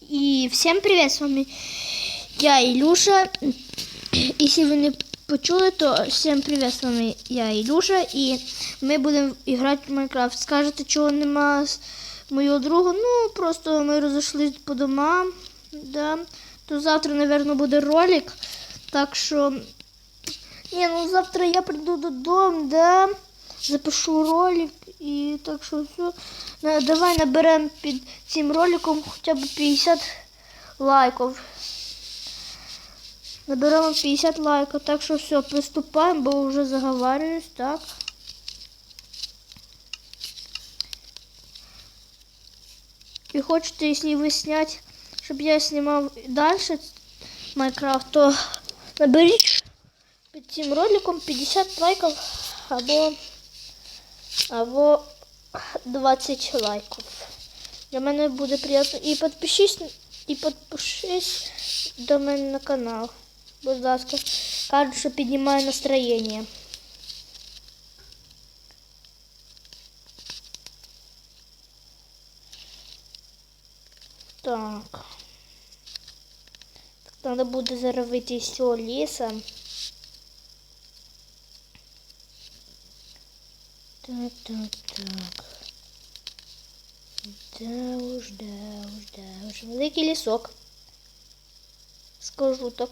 И всем привет, с вами я, Илюша. Если вы не почули, то всем привет, с вами я, Илюша. И ми будемо грати в Майнкрафт. Скажете, чого нема моєго друга? Ну, просто ми розійшлись по домам. Да. То завтра, напевно, буде ролик. Так що. Ні, ну завтра я прийду додому, да. Запишу ролик і так що все. Давай наберемо під цим роликом хоча б 50 лайків. Наберемо 50 лайків, так що все, приступаємо, бо вже заговарююсь, так. І хочете, якщо ви снять, щоб я знімав далі Майнкрафт, то наберіть під цим роликом 50 лайків або, або 20 лайків. Для мене буде приємно. І підпишись, і підпишись до мене на канал. Будь ласка. Кажуть, що піднімає настроєння. Так. Так, треба буде зараз вийти з цього лісу. Так, так, так. Да уж, да уж, да уж. Великий лісок. Скажу так.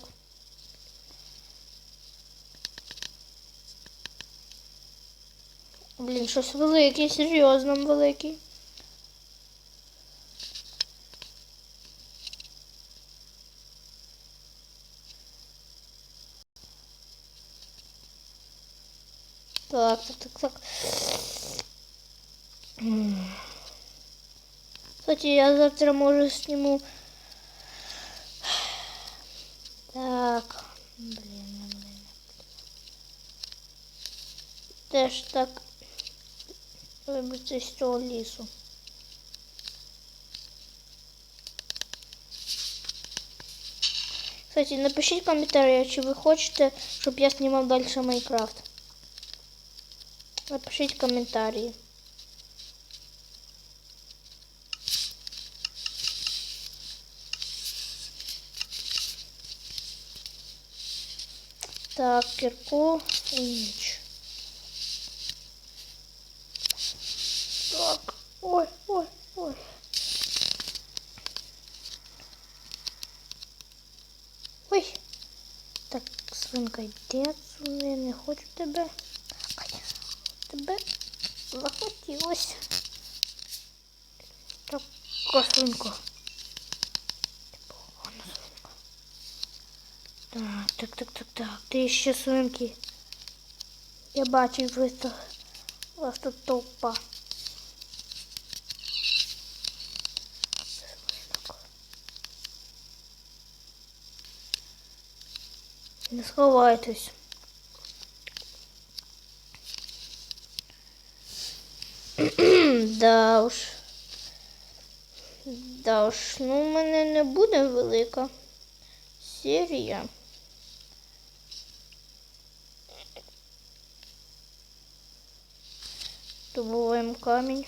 Блін, щось великий, серйозно великий. Так, так, так, так. М. Кстати, я завтра, может, сниму... Так, блин, блин, блин. Теж так вибратися з цього лісу. Кстати, напишіть в коментарях, чи ви хочете, щоб я знімав далі Майнкрафт. Напишіть коментарі. Так, кирку і ніч. Так, ой, ой, ой. Ой. Так, свинка, йди отсюди, я не хочу тебе. Ай, Тебе захотілося. Так, свинко. Так, так, так, так, так. Ти ще свинки. Я бачу, ви то у вас тут толпа. Не сховайтесь. да уж. Да уж, ну в мене не буде велика серія. Добуваємо камінь.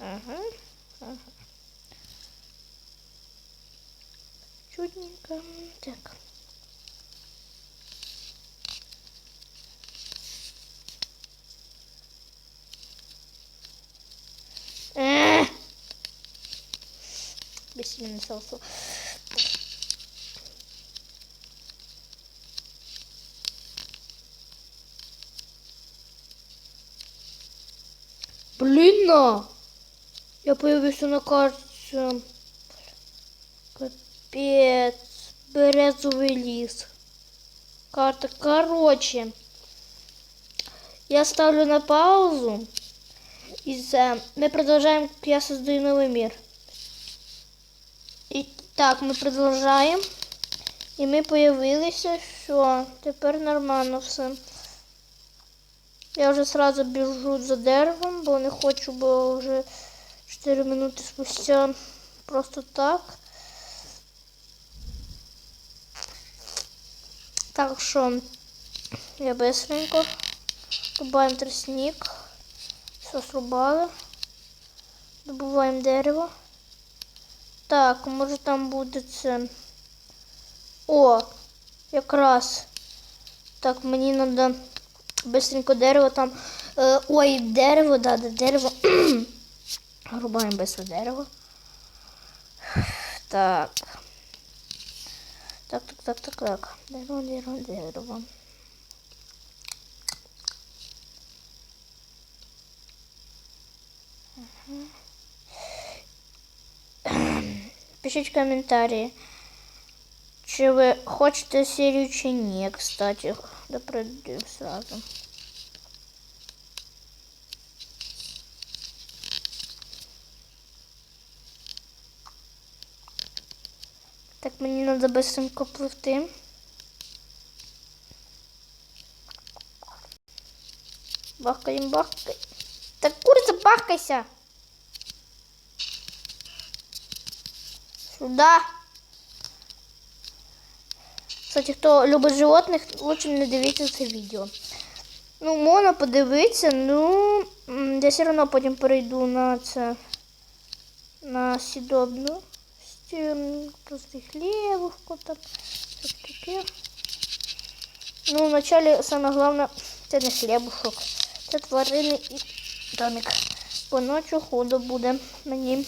Ага, ага. Чудненько. Так. Эх! Бессильный Блин, на! Я появился на карте. Капец. Березовый лис. Карта. Короче. Я ставлю на паузу. И за... мы продолжаем. Я создаю новый мир. І так, ми продовжаємо. І ми появилися, що тепер нормально все. Я вже сразу біжу за деревом, бо не хочу, бо вже 4 минути спустя просто так. Так що я быстренько рубаємо тростник. Все срубали. Добуваємо дерево. Так, може там буде це. О, якраз. Так, мені треба быстренько дерево там. Е, ой, дерево, да, да, дерево. Рубаємо быстро дерево. Так. Так, так, так, так, так. Дерево, дерево, дерево. Пишіть коментарі, чи ви хочете серію чи ні, кстати. Да пройдем сразу. Так, мені треба быстренько пливти. Бахкаем, бахкай. Так, курица, бахкайся. Сюда. Кстати, хто любить животних, лучше не дивіться це відео. Ну, можна подивитися, ну я все одно потім перейду на це на сідобну просто хлібушку там, щось таке. Ну, вначале саме головне, це не хлібушок, це тварини і домик. По ночі ходу буде мені.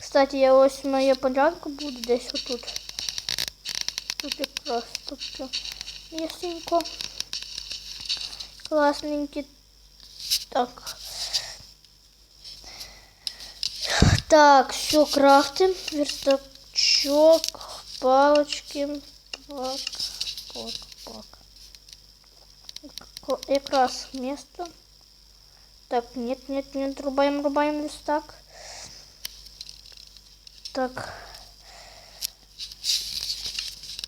Кстати, я ось моя полянка буде десь отут. Все м'ясенько. Класненькі. Так. Так, все, крафтим. Верстачок, палочки. Пак, пак, пак. Якраз место. Так, нет, нет, нет, рубаем, рубаем верстак. Так.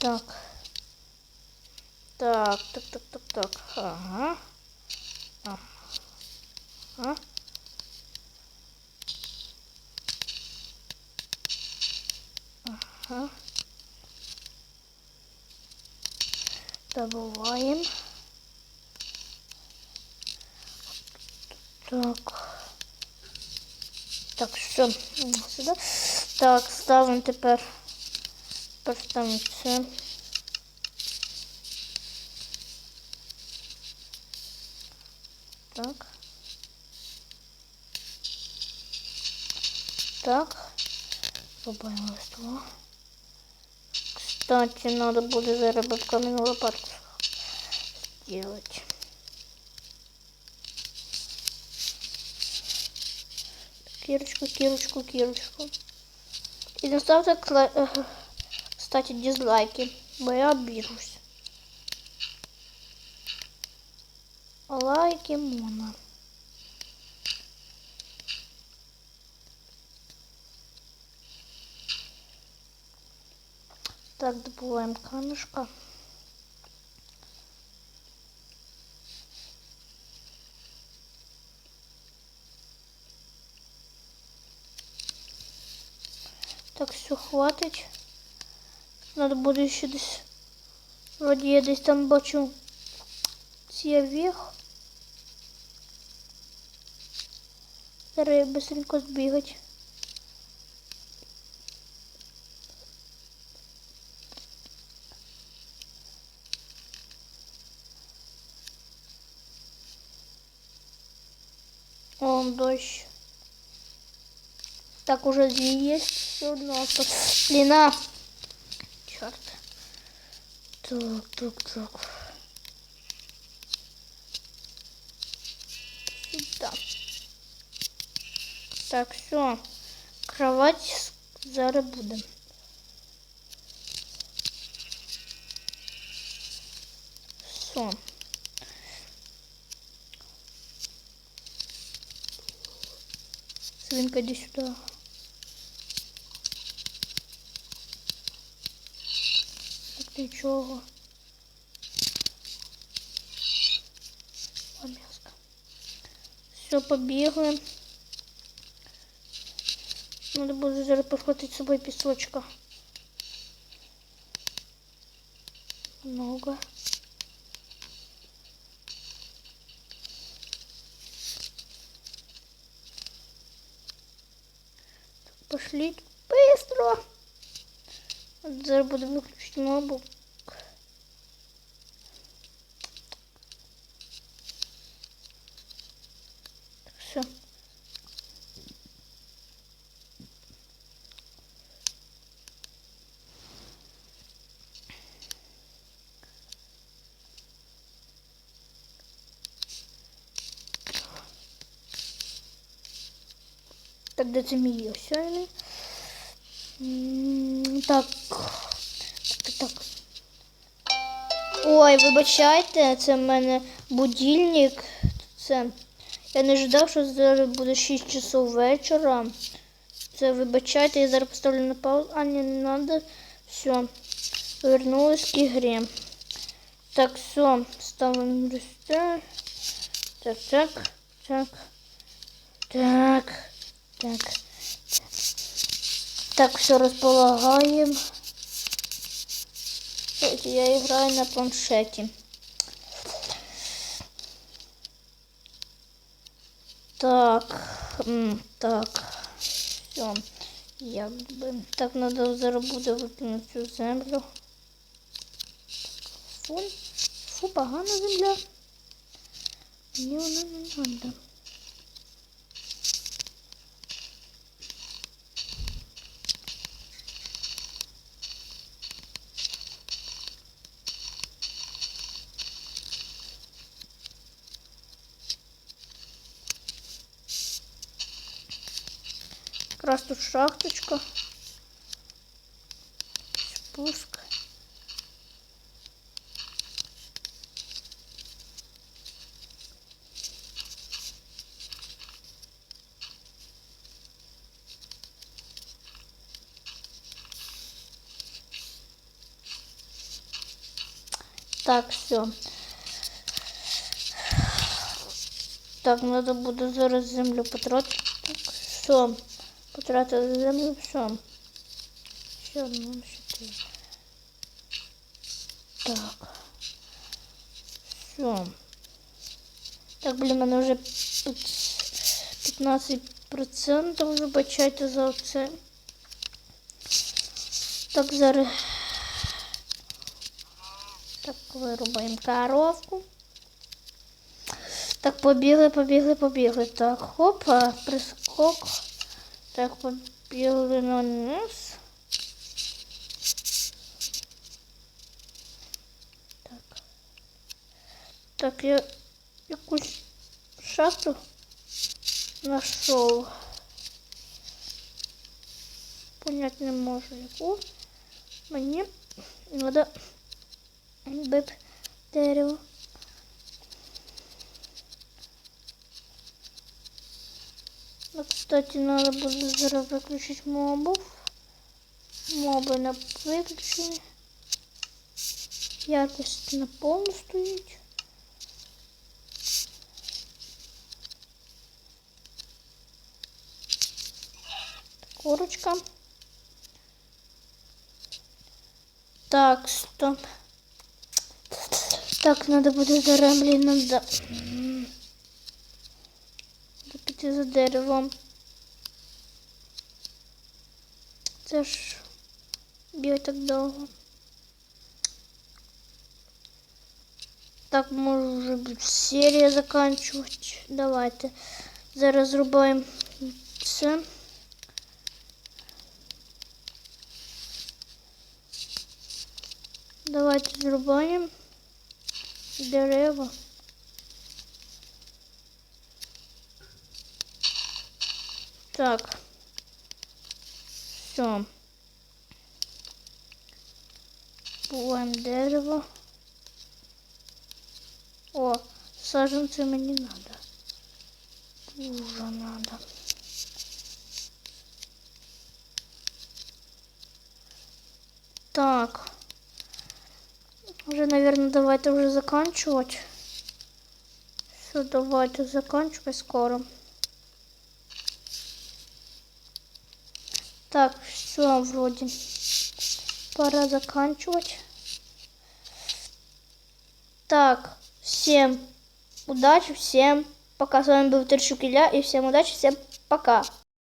Так. Так, так, так, так, так. Ага. Ага. Ага. Добываем. Так. Так, все. Сюди. Так, ставимо тепер. Тепер ставимо це. Так. Рубаємо листво. Кстати, надо буде зараз би каменную лопатку сделать. Кирочку, кирочку, кирочку. И не ставьте, э, кстати, дизлайки, бо я обижусь. Лайки мона. Так, добываем камешка. Так, все, хватить. Надо буде ще десь. Вроді я десь там бачу цвіх. Зараз быстренько збігать. О, дождь. Так, уже две есть. Все одно. осталось. Длина. Черт. Так, так, так. Сюда. Так, все. Кровать зараз буде. Все. Свинка, иди сюда. Так нічого. О, м'яско. Все, побігли. Надо буде зараз прихватити з собою пісочка. Много. Пошліть быстро. Зараз буду виключити мобу. Все. Де це мій осяйний? Так. Так, так. Ой, вибачайте, це в мене будильник. Це. Я не ждав, що зараз буде 6 часов вечора. Це вибачайте, я зараз поставлю на паузу. А, ні, не треба. Все. Вернулась к ігрі. Так, все. Ставимо. Так, так, так. Так. Так. Так, все располагаем. Я играю на планшете. Так, так, все. Як би. Так, надо зараз буде викинути цю землю. Фу, фу, погана земля. Мені вона не треба. Якраз тут шахточка. Спуск. Так, все. Так, надо буде зараз землю потратити. Так, все. Потратили землю, все. Ще одну, чотири. Так. Все. Так, блін, мене вже 15% вибачайте за це. Так, зараз. Так, вирубаємо коровку. Так, побігли, побігли, побігли. Так, хопа, прискок. Так, побігли на низ. Так. Так, я якусь шахту знайшов. Понять не можу яку. Мені треба бити дерево. Ну, кстати, надо будет зараз выключить мобов. Моби на виключені. Яркость на повну стоїть. Курочка. Так, стоп. Так, надо буде зараз, блін, надо. м, Надо піти за деревом. Це ж бігає так довго. Так, можу вже блін, серія заканчувати. Давайте. Зараз зрубаємо це. Давайте зрубаємо дерева. Так. Все. Буваємо дерево. О, саженці мені надо. Дуже надо. Так. Уже, наверное, давайте уже заканчивать. Все, давайте заканчивать скоро. Так, все, вроде. Пора заканчивать. Так, всем удачи, всем пока. С вами был Терщук Илья, и всем удачи, всем пока.